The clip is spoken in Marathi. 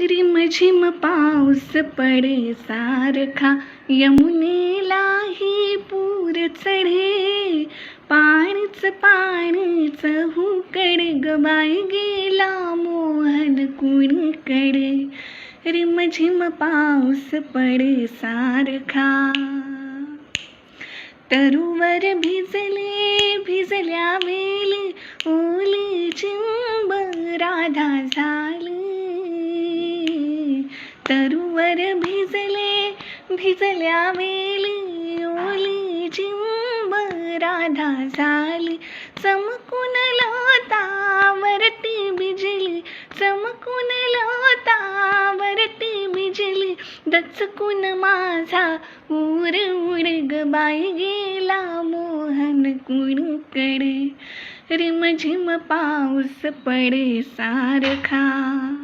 रिमझिम पाऊस पडे सारखा यमुनेलाही पूर चढे। पाणीच पाणीच हुकडे गबाई गेला मोहन कुणीकडे। रिमझिम पाऊस पडे सारखा। तरुवर भिजले भिजल्या वेली ओली चिंब राधा झा तरुवर भिजले भिजल्या वेली ओली चिंब राधा झाली. चमकून लोतावरती बिजली चमकून लोतावरती बिजली दचकून माझा उर उर ग बाई गेला मोहन कुणीकडे रिमझिम पाऊस पडे सारखा.